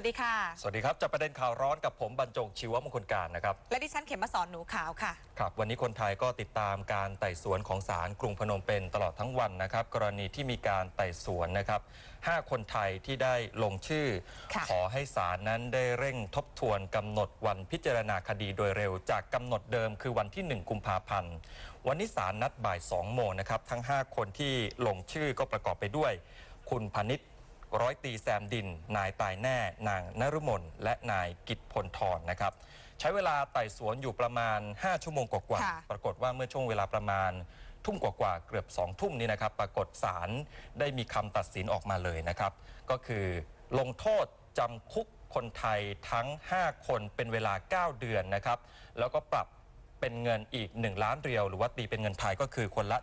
วัสดีค่ะ สวัสดีครับ จับประเด็นข่าวร้อนกับผมบรรจงชีวมงคลการนะครับ และดิฉันเข็มมาสอนหนูขาวค่ะ ครับ วันนี้คนไทยก็ติดตามการไต่สวนของศาลกรุงพนมเปญตลอดทั้งวันนะครับ กรณีที่มีการไต่สวนนะครับห้าคนไทยที่ได้ลงชื่อค่ะขอให้ศาลนั้นได้เร่งทบทวนกำหนดวันพิจารณาคดีโดยเร็ว จากกำหนดเดิมคือวันที่ 1 กุมภาพันธ์ วันนี้ศาลนัดบ่าย 2 โมงนะครับ ทั้ง 5 คนที่ลงชื่อก็ประกอบไปด้วย คุณพนิษฐ์ ร้อยตีแซมดิน นายตายแน่ นางนรุมนและนายกิตพลทรนะครับ ใช้เวลาไต่สวนอยู่ประมาณ 5 ชั่วโมงกว่าค่ะ ๆปรากฏว่าเมื่อช่วงเวลาประมาณทุ่มกว่าๆเกือบ2ทุ่มนี้นะครับ ปรากฏศาลได้มีคำตัดสินออกมาเลยนะครับ ก็คือลงโทษจำคุกคนไทยทั้ง 5 คนเป็นเวลา 9 เดือนนะครับ แล้วก็ปรับเป็นเงินอีก 1 ล้านเรียว หรือว่าตีเป็นเงินไทยก็คือคนละ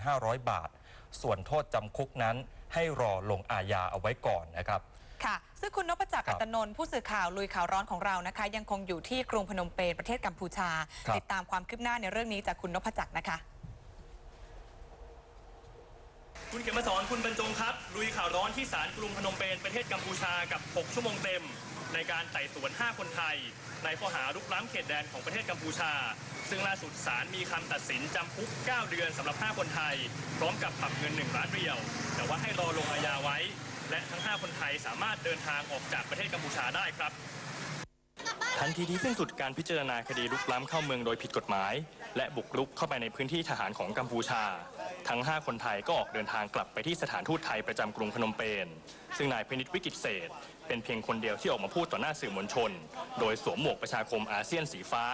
7,500 บาท ส่วนโทษจำคุกนั้น ให้รอลงอาญาเอาไว้ก่อนนะครับ ค่ะ ซึ่งคุณนพจักรครัอับตนนท์ผู้สื่อข่าวลุยข่าวร้อนของเรานะคะ ยังคงอยู่ที่กรุงพนมเปญประเทศกัมพูชา ครับ ติดตามความคืบหน้าในเรื่องนี้จากคุณนพจักรนะคะ คุณเขมสอนคุณบรรจงครับ ลุยข่าวร้อนที่ศาลกรุงพนมเปญประเทศกัมพูชากับ 6 ชั่วโมงเต็ม ในการไต่สวน 5 คนไทย ในข้อหารุกล้ำเขตแดนของประเทศกัมพูชา ซึ่งล่าสุดศาลมีคำตัดสินจำคุก 9 เดือนสำหรับ 5 คนไทย พร้อมกับปรับเงิน 1 ล้านเรียว แต่ว่าให้รอลงอาญาไว้ และทั้ง 5 คนไทยสามารถเดินทางออกจากประเทศกัมพูชาได้ครับ ทันทีที่สิ้นสุดการพิจารณาคดีลุกล้ำเข้าเมืองโดยผิดกฎหมาย และบุกรุกเข้าไปในพื้นที่ทหารของกัมพูชา ทั้ง 5 คนไทยก็ออกเดินทางกลับไปที่สถานทูตไทยประจำกรุงพนมเปญซึ่งนายพินิจวิกิตเศษ เป็นเพียงคนเดียวที่ออกมาพูดต่อหน้าสื่อมวลชน โดยสวมหมวกประชาคมอาเซียนสีฟ้า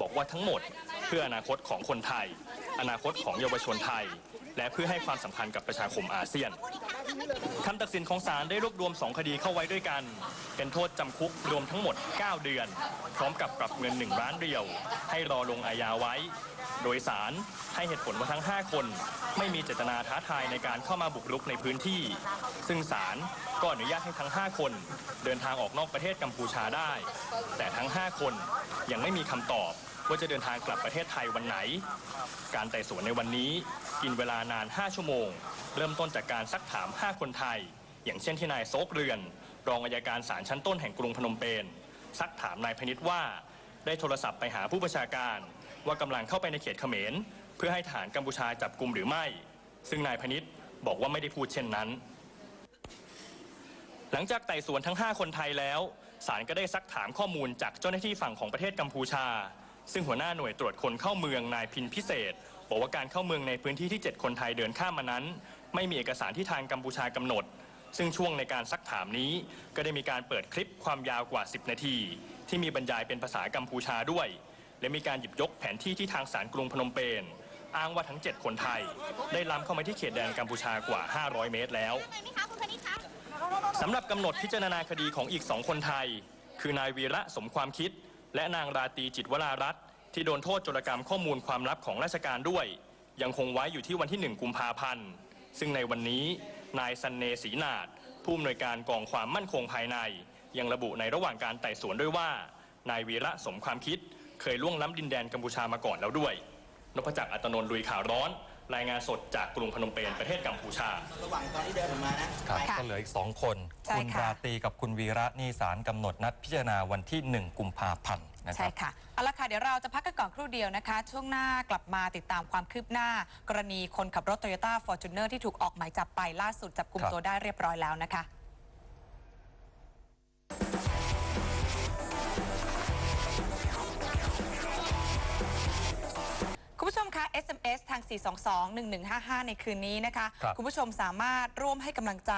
บอกว่าทั้งหมดเพื่ออนาคตของคนไทย อนาคตของเยาวชนไทย และเพื่อให้ความสำคัญกับประชาคมอาเซียนคำตัดสินของศาลได้รวบรวม 2 คดีเข้าไว้ด้วยกัน เป็นโทษจำคุกรวมทั้งหมด 9 เดือน พร้อมกับปรับเงิน1ล้านเรียว ให้รอลงอาญาไว้ โดยศาลให้เหตุผลว่าทั้ง 5 คน ไม่มีเจตนาท้าทายในการเข้ามาบุกรุกในพื้นที่ ซึ่งศาลก็อนุญาตให้ทั้ง 5 คน เดินทางออกนอกประเทศกัมพูชาได้ แต่ทั้ง 5 คนยังไม่มีคำตอบ ว่าจะเดินทางกลับประเทศไทยวันไหน การไต่สวนในวันนี้กินเวลานาน 5 ชั่วโมง เริ่มต้นจากการซักถาม 5 คนไทย อย่างเช่นที่นายโซกเรือน รองอัยการศาลชั้นต้นแห่งกรุงพนมเปญซักถามนายพนิษฐ์ว่า ได้โทรศัพท์ไปหาผู้ประชาการ ว่ากำลังเข้าไปในเขตเขมร เพื่อให้ทหารกัมพูชาจับกลุ่มหรือไม่ ซึ่งนายพนิษฐ์บอกว่าไม่ได้พูดเช่นนั้น หลังจากไต่สวนทั้ง 5 คนไทยแล้วศาลก็ได้ซักถามข้อมูลจากเจ้าหน้าที่ฝั่งของประเทศกัมพูชา ซึ่งหัวหน้าหน่วยตรวจคนเข้าเมืองนายพินพิเศษ บอกว่าการเข้าเมืองในพื้นที่ที่ 7 คนไทยเดินข้ามมานั้น ไม่มีเอกสารที่ทางกัมพูชากำหนด ซึ่งช่วงในการซักถามนี้ ก็ได้มีการเปิดคลิปความยาวกว่า 10 นาที ที่มีบรรยายเป็นภาษากัมพูชาด้วย และมีการหยิบยกแผนที่ที่ทางศาลกรุงพนมเปญอ้างว่าทั้ง 7 คนไทย ได้ล้ำเข้ามาที่เขตแดนกัมพูชากว่า 500 เมตรแล้วสำหรับกำหนดพิจารณาคดีของอีกสองคนไทย คือนายวีระสมความคิด และนางราตรีจิตวรารัตน์ที่โดนโทษโจรกรรมข้อมูลความลับของราชการด้วย ยังคงไว้อยู่ที่วันที่ 1 กุมภาพันธ์ ซึ่งในวันนี้นายสันเนศรีนาฏผู้อำนวยการกองความมั่นคงภายใน ยังระบุในระหว่างการไต่สวนด้วยว่า นายวีระสมความคิด เคยล่วงล้ำดินแดนกัมพูชามาก่อนแล้วด้วยนพจักรอัตโนนท์ลุยข่าวร้อน รายงานสดจากกรุงพนมเปญประเทศกัมพูชา ระหว่างตอนที่เดินออกมานะ ครับค่ะก็เหลืออีก 2 คน ใช่คุณค่ะ ราตรีกับคุณวีระนี่ศาลกำหนดนัดพิจารณาวันที่ 1 กุมภาพันธ์นะคใช่รับ ค่ะ เอาละค่ะ เดี๋ยวเราจะพักกันก่อนครู่เดียวนะคะ ช่วงหน้ากลับมาติดตามความคืบหน้า กรณีคนขับรถ Toyota Fortuner ที่ถูกออกหมายจับไปล่าสุดจับกลุ่มครับ ตัวได้เรียบร้อยแล้วนะคะ 422-1155 ในคืนนี้นะคะครับณผู้ชมสามารถร่วมให้กำลังใจ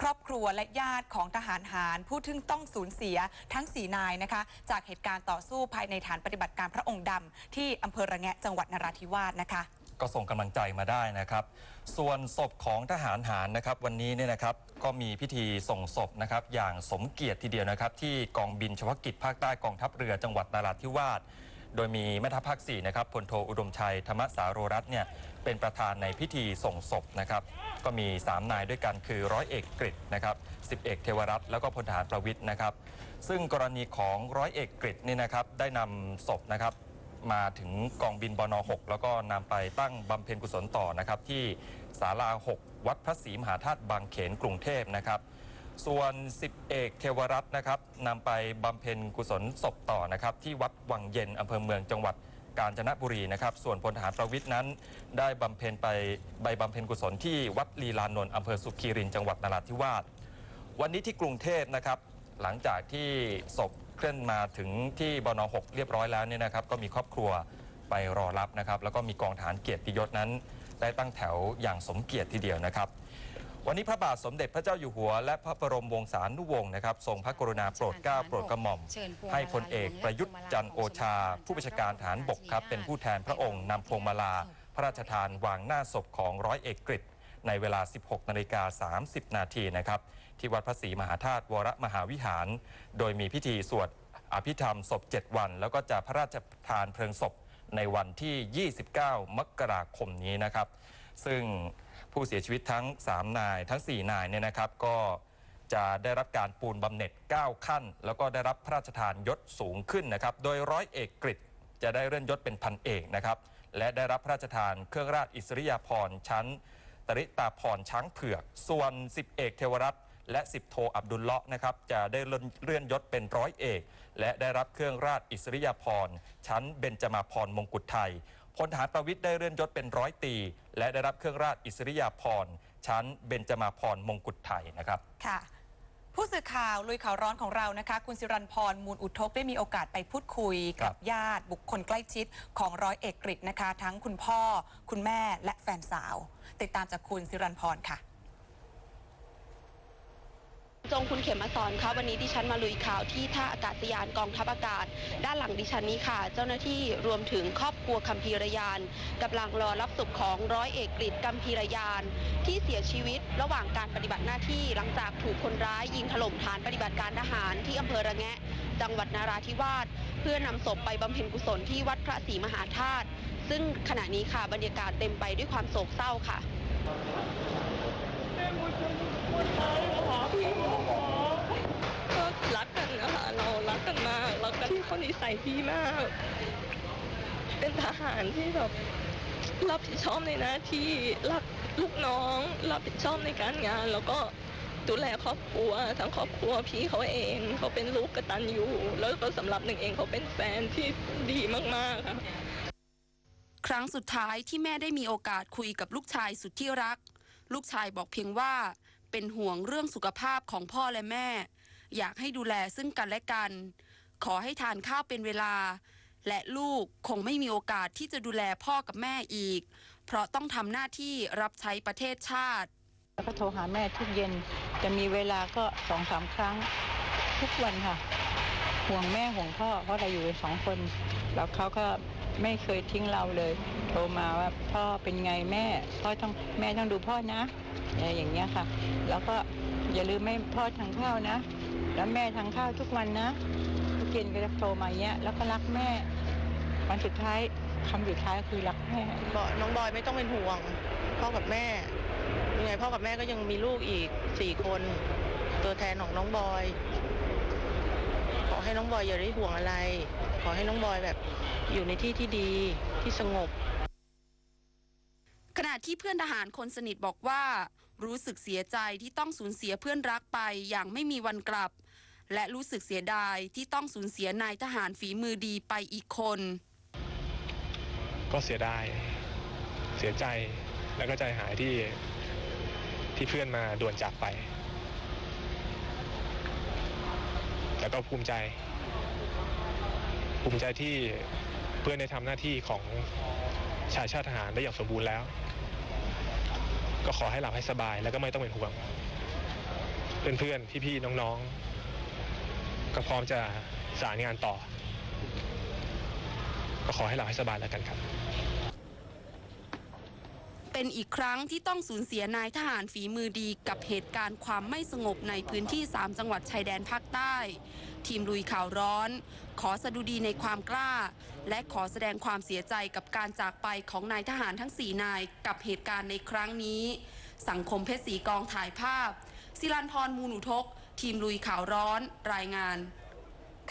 ครอบครัวและญาติของทหารหาร ผู้ที่ต้องสูญเสียทั้ง 4 นายนะคะ จากเหตุการณ์ต่อสู้ภายในฐานปฏิบัติการพระองค์ดำที่อำเภอระแงะจังหวัดนราธิวาสนะคะ ก็ส่งกำลังใจมาได้นะครับ ส่วนศพของทหารหารนะครับ วันนี้เนี่ยนะครับก็มีพิธีส่งศพนะครับ อย่างสมเกียรติทีเดียวนะครับ ที่กองบินเฉพาะกิจภาคใต้กองทัพเรือจังหวัดนราธิวาส โดยมีแม่ทัพภาค4นะครับพลโทอุดมชัยธรรมสาโรรัตน์เนี่ยเป็นประธานในพิธีส่งศพนะครับ ก็มี 3 นายด้วยกันคือร้อยเอกกฤษนะครับสิบเอกเทวรัตน์แล้วก็พลทหารประวิทย์นะครับ ซึ่งกรณีของร้อยเอกกฤษนี่นะครับได้นำศพนะครับ มาถึงกองบินบน 6 แล้วก็นำไปตั้งบำเพ็ญกุศลต่อนะครับที่ศาลา 6 วัดพระศรีมหาธาตุบางเขนกรุงเทพนะครับ ส่วน10เอกเทวรัตน์นะครับนำไปบำเพ็ญกุศลศพต่อนะครับ ที่วัดวังเย็นอำเภอเมืองจังหวัดกาญจนบุรีนะครับ ส่วนพลทหารประวิทย์นั้น ได้บำเพ็ญไปใบบำเพ็ญกุศลที่วัดลีลานนท์อำเภอสุขีรินจังหวัดนราธิวาสวันนี้ที่กรุงเทพนะครับ หลังจากที่ศพเคลื่อนมาถึงที่บน 6 เรียบร้อยแล้วเนี่ยนะครับ ก็มีครอบครัวไปรอรับนะครับ แล้วก็มีกองฐานเกียรติยศนั้น ได้ตั้งแถวอย่างสมเกียรติทีเดียวนะครับ วันนี้พระบาทสมเด็จพระเจ้าอยู่หัว และพระบรมวงศานุวงศ์นะครับทรงพระกรุณาโปรดเกล้าโปรดกระหม่อมเชิญพวงมาลัยให้พลเอกประยุทธ์จันทร์โอชา ผู้บัญชาการฐานบกครับ เป็นผู้แทนพระองค์นำพวงมาลา พระราชทานวางหน้าศพของร้อยเอกกฤษในเวลา 16 นาฬิกา 30 นาทีนะครับ ที่วัดพระศรีมหาธาตุวรมหาวิหาร โดยมีพิธีสวดอภิธรรมศพ 7 วัน แล้วก็จะพระราชทานเพลิงศพในวันที่ 29 มกราคมนี้นะครับ ซึ่ง ผู้เสียชีวิตทั้ง 3 นาย ทั้ง 4 นายเนี่ยนะครับ ก็จะได้รับการปูนบำเหน็จ 9 ขั้น แล้วก็ได้รับพระราชทานยศสูงขึ้นนะครับ โดยร้อยเอกกฤษจะได้เลื่อนยศเป็นพันเอกนะครับ และได้รับพระราชทานเครื่องราชอิสริยาภรณ์ชั้น ตริตาพรช้างเผือก ส่วน10เอกเทวรัตน์และ10โทอับดุลเลาะนะครับ จะได้เลื่อนเลื่อนยศเป็นร้อยเอก และได้รับเครื่องราชอิสริยาภรณ์ชั้นเบญจมาภรณ์มงกุฎไทยพลทหารประวิทย์ได้เลื่อนยศเป็นร้อยตี และได้รับเครื่องราชอิสริยาภรณ์ชั้นเบญจมาภรณ์มงกุฎไทยนะครับค่ะผู้สื่อข่าวลุยข่าวร้อนของเรานะคะ คุณสิรันพรมูลอุทกได้มีโอกาสไปพูดคุยครักับบญาติบุคคลใกล้ชิดของร้อยเอกกฤษนะคะ ทั้งคุณพ่อ คุณแม่และแฟนสาว ติดตามจากคุณสิรันพรค่ะ จงคุณเขมมาสอนคะวันนี้ดิฉันมาลุยข่าวที่ท่าอากาศยานกองทัพอากาศ ด้านหลังดิฉันนี้ค่ะ เจ้าหน้าที่รวมถึงครอบครัวคัมพีรยานกำลังรอรับศพของร้อยเอกกฤษกัมพีรยาน ที่เสียชีวิตระหว่างการปฏิบัติหน้าที่หลังจากถูกคนร้ายยิงถล่มฐานปฏิบัติการทหารที่อำเภอระแงะ จังหวัดนาราธิวาสเพื่อนำศพไปบำเพ็ญกุศลที่วัดพระศรีมหาธาตุซึ่งขณะนี้ค่ะบรรยากาศเต็มไปด้วยความโศกเศร้าค่ะ รักกันที่คนนิสัยดีมาก เป็นทหารที่แบบรับผิดชอบในหน้าที่รักลูกน้อง รับผิดชอบในการงาน แล้วก็ดูแลครอบครัว ทั้งครอบครัวพี่เขาเองเขาเป็นลูกกตัญญูแล้วก็สำหรับหนึ่งเองเขาเป็นแฟนที่ดีมากๆค่ะครั้งสุดท้ายที่แม่ได้มีโอกาสคุยกับลูกชายสุดที่รัก ลูกชายบอกเพียงว่า เป็นห่วงเรื่องสุขภาพของพ่อและแม่ อยากให้ดูแลซึ่งกันและกัน ขอให้ทานข้าวเป็นเวลา และลูกคงไม่มีโอกาสที่จะดูแลพ่อกับแม่อีก เพราะต้องทำหน้าที่รับใช้ประเทศชาติ แล้วก็โทรหาแม่ทุกเย็น จะมีเวลาก็สองสามครั้งทุกวันค่ะ ห่วงแม่ห่วงพ่อเพราะเราอยู่กันสองคน แล้วเขาก็ไม่เคยทิ้งเราเลย โทรมาว่าพ่อเป็นไงแม่พ่อต้องแม่ต้องดูพ่อนะอะไรอย่างเงี้ยค่ะ แล้วก็อย่าลืมให้พ่อทานข้าวนะ แล้วแม่ทานข้าวทุกวันนะ เย็นก็จะโทรมาอย่างเงี้ย แล้วก็รักแม่ วันสุดท้ายคำสุดท้ายก็คือรักแม่บอกน้องบอยไม่ต้องเป็นห่วง พ่อกับแม่ยังไงพ่อกับแม่ก็ยังมีลูกอีกสี่คน ตัวแทนของน้องบอย ขอให้น้องบอยอย่าได้ห่วงอะไร ขอให้น้องบอยแบบ อยู่ในที่ที่ดีที่สงบ ขณะที่เพื่อนทหารคนสนิทบอกว่า รู้สึกเสียใจที่ต้องสูญเสียเพื่อนรักไปอย่างไม่มีวันกลับ และรู้สึกเสียดายที่ต้องสูญเสียนายทหารฝีมือดีไปอีกคน ก็เสียดาย เสียใจแล้วก็ใจหายที่ที่เพื่อนมาด่วนจากไป แต่ก็ภูมิใจ ภูมิใจที่เพื่อนได้ทำหน้าที่ของชายชาติทหารได้อย่างสมบูรณ์แล้ว ก็ขอให้หลับให้สบายแล้วก็ไม่ต้องเป็นห่วง เพื่อนๆ พี่ๆ น้องๆ ก็พร้อมจะสารงานต่อ ก็ขอให้หลับให้สบายแล้วกันครับเป็นอีกครั้งที่ต้องสูญเสียนายทหารฝีมือดีกับเหตุการณ์ความไม่สงบในพื้นที่ 3 จังหวัดชายแดนภาคใต้ ทีมลุยข่าวร้อน ขอสดุดีในความกล้า และขอแสดงความเสียใจกับการจากไปของนายทหารทั้ง 4 นายกับเหตุการณ์ในครั้งนี้ สังคมเพชรศรีกองถ่ายภาพ ศิลันพรมูลุทก ทีมลุยข่าวร้อนรายงาน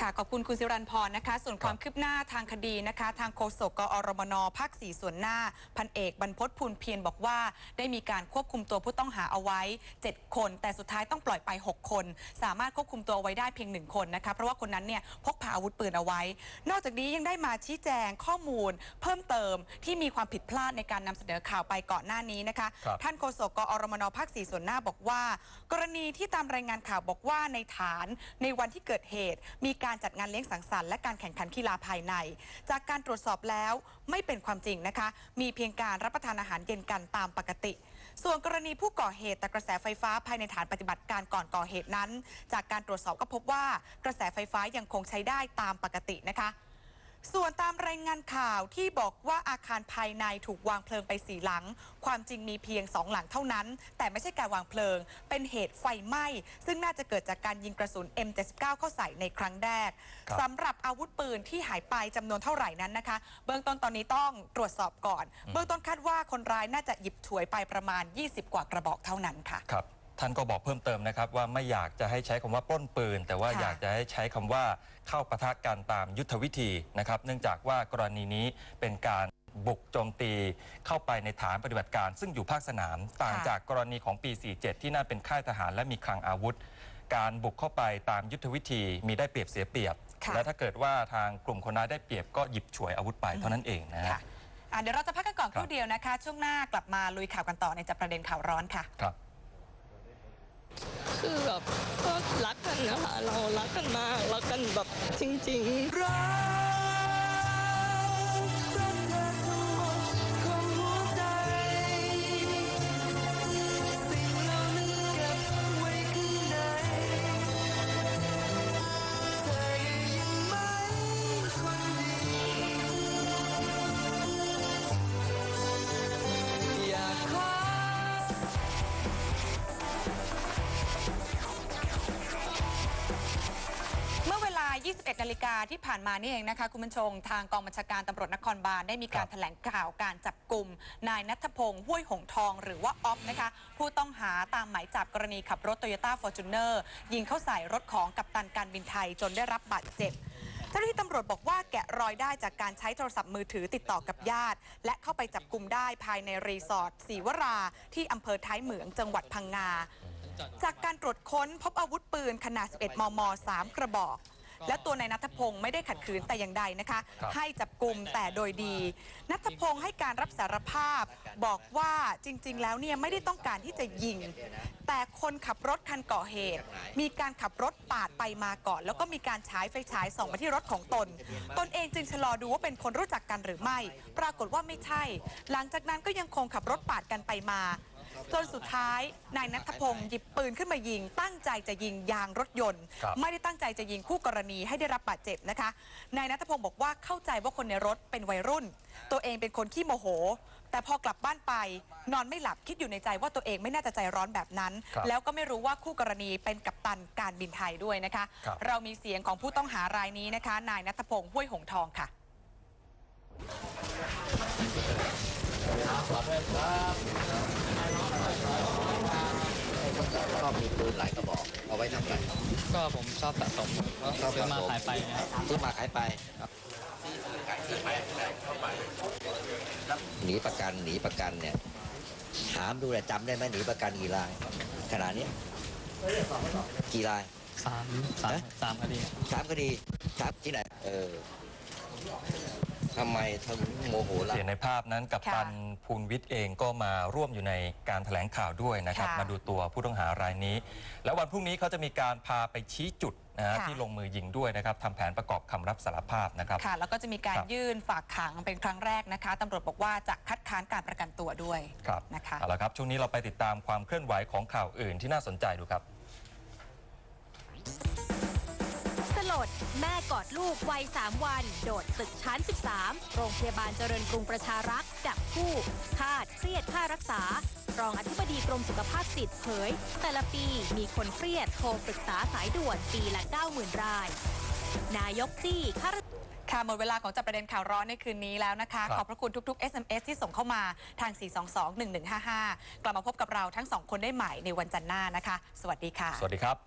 ค่ะ ขอบคุณคุณสิรันพรนะคะ ส่วนความคืบหน้าทางคดีนะคะ ทางโฆษกกอรมนภาคสี่ส่วนหน้า พันเอกบรรพตพูนเพียรบอกว่า ได้มีการควบคุมตัวผู้ต้องหาเอาไว้ 7 คน แต่สุดท้ายต้องปล่อยไป 6 คน สามารถควบคุมตัวเอาไว้ได้เพียงหนึ่งคนนะคะ เพราะว่าคนนั้นเนี่ยพกพาอาวุธปืนเอาไว้ นอกจากนี้ยังได้มาชี้แจงข้อมูล เพิ่มเติมที่มีความผิดพลาดในการนำเสนอข่าวไปก่อนหน้านี้นะคะครับท่านโฆษกกอรมนภาคสี่ส่วนหน้าบอกว่า กรณีที่ตามรายงานข่าวบอกว่าในฐานในวันที่เกิดเหตุมีการการจัดงานเลี้ยงสังสรรค์และการแข่งขันกีฬาภายใน จากการตรวจสอบแล้วไม่เป็นความจริงนะคะ มีเพียงการรับประทานอาหารเย็นกันตามปกติ ส่วนกรณีผู้ก่อเหตุแต่กระแสไฟฟ้าภายในฐานปฏิบัติการก่อนก่อเหตุนั้น จากการตรวจสอบก็พบว่ากระแสไฟฟ้ายังคงใช้ได้ตามปกตินะคะ ส่วนตามรายงานข่าวที่บอกว่าอาคารภายในถูกวางเพลิงไปสี่หลัง ความจริงมีเพียงสองหลังเท่านั้น แต่ไม่ใช่การวางเพลิง เป็นเหตุไฟไหม้ ซึ่งน่าจะเกิดจากการยิงกระสุน M79 เข้าใส่ในครั้งแรกครับสำหรับอาวุธปืนที่หายไปจำนวนเท่าไหร่นั้นนะคะ เบื้องต้นตอนนี้ต้องตรวจสอบก่อน เบื้องต้นคาดว่าคนร้ายน่าจะหยิบฉวยไปประมาณ 20 กว่ากระบอกเท่านั้นค่ะครับ ท่านก็บอกเพิ่มเติมนะครับว่าไม่อยากจะให้ใช้คำว่าปล้นปืน แต่ว่าค่ะอยากจะให้ใช้คำว่าเข้าปะทะกันตามยุทธวิธีนะครับเนื่องจากว่ากรณีนี้เป็นการบุกโจมตีเข้าไปในฐานปฏิบัติการ ซึ่งอยู่ภาคสนามต่างจากกรณีของปี 47 ที่นั่นเป็นค่ายทหารและมีคลังอาวุธ การบุกเข้าไปตามยุทธวิธีมีได้เปรียบเสียเปรียบ ค่ะ และถ้าเกิดว่าทางกลุ่มคนร้ายได้เปรียบก็หยิบฉวยอาวุธไปเท่านั้นเองนะฮะ ค่ะอะ เดี๋ยวเราจะพักกันก่อนคครับรู่เดียวนะคะ ช่วงหน้ากลับมาลุยข่าวกันต่อในจับประเด็นข่าวร้อนค่ะ ครับ คือแบบก็รักกันนะคะ เรารักกันมาก รักกันแบบจริง ๆ นาฬิกาที่ผ่านมานี่เองนะคะคุณผู้ชมทางกองบัญชาการตำรวจนครบาลได้มีการครับแถลงข่าวการจับกลุ่ม นายนัทพงศ์ห้วยหงทอง หรือว่าออฟนะคะ ผู้ต้องหาตามหมายจับกรณีขับรถโตโยต้าฟอร์จูเนอร์ยิงเข้าใส่รถของกัปตันการบินไทยจนได้รับบาดเจ็บเจ้าหน้าที่ตำรวจบอกว่าแกะรอยได้จากการใช้โทรศัพท์มือถือติดต่อกับญาติ และเข้าไปจับกลุ่มได้ภายในรีสอร์ทศรีวรา ที่อำเภอท้ายเหมืองจังหวัดพังงา จากการตรวจค้นพบอาวุธปืนขนาด 11 มม 3 กระบอก และตัวนายนัทพงศ์ไม่ได้ขัดขืนแต่อย่างใดนะคะครับให้จับกลุ่มแต่โดยดี นัทพงศ์ให้การรับสารภาพ บอกว่าจริง ๆ แล้วเนี่ยไม่ได้ต้องการที่จะยิง แต่คนขับรถคันก่อเหตุ มีการขับรถปาดไปมาก่อน แล้วก็มีการฉายไฟฉายส่องมาที่รถของตน ตนเองจึงชะลอดูว่าเป็นคนรู้จักกันหรือไม่ ปรากฏว่าไม่ใช่ หลังจากนั้นก็ยังคงขับรถปาดกันไปมา จนสุดท้ายนายนัทพงศ์หยิบปืนขึ้นมายิง ตั้งใจจะยิงยางรถยนต์ ครับ ไม่ได้ตั้งใจจะยิงคู่กรณีให้ได้รับบาดเจ็บนะคะนายนัทพงศ์บอกว่าเข้าใจว่าคนในรถเป็นวัยรุ่น ตัวเองเป็นคนขี้โมโห แต่พอกลับบ้านไป นอนไม่หลับคิดอยู่ในใจว่าตัวเองไม่น่าจะใจร้อนแบบนั้น ครับแล้วก็ไม่รู้ว่าคู่กรณีเป็นกัปตันการบินไทยด้วยนะคะ ครับ เรามีเสียงของผู้ต้องหารายนี้นะคะ นายนัทพงศ์ห้วยหงทองค่ะชอบ มีปืนหลายกระบอก เอาไว้ทำอะไรก็ผมชอบสะสมก็ซื้อมาขายไปนะครับซื้อมาขายไปครับหนีประกันหนีประกันเนี่ยถามดูแลยจำได้ไหมหนีประกันกี่รายขนาดนี้ยกี่รายสามสามเอ๊ะสามคดีครับสามคดีสามที่ไหนเออ ทำไมถึงโมโหเราเห็นในภาพนั้นกับค่ะตันภูลวิทย์เองก็มาร่วมอยู่ในการแถลงข่าวด้วยนะครับ ค่ะมาดูตัวผู้ต้องหารายนี้ แล้ววันพรุ่งนี้เขาจะมีการพาไปชี้จุดนะฮะค่ะ ที่ลงมือยิงด้วยนะครับทำแผนประกอบคำรับสารภาพนะครับ ค่ะ แล้วก็จะมีการครับ ยื่นฝากขังเป็นครั้งแรกนะคะตำรวจบอกว่าจะคัดค้านการประกันตัวด้วยครับนะคะ เอาละครับช่วงนี้เราไปติดตามความเคลื่อนไหวของข่าวอื่นที่น่าสนใจดูครับส ลด แม่กอดลูกวัย 3 วัน โดดตึกชั้น 13 โรงพยาบาลเจริญกรุงประชารักษ์จับคู่คาดเครียดค่ารักษารองอธิบดีกรมสุขภาพจิตเผย แต่ละปีมีคนเครียดโทรปรึกษาสายด่วนปีละ 90,000 ราย นายกจี้ข้าราชค่ะหมดเวลาของจับประเด็นข่าวร้อนในคืนนี้แล้วนะคะครับขอบพระคุณทุก ๆ SMS ที่ส่งเข้ามาทาง 422-1155 กลับมาพบกับเราทั้งสองคนได้ใหม่ในวันจันทร์หน้านะคะ สวัสดีค่ะ สวัสดีครับ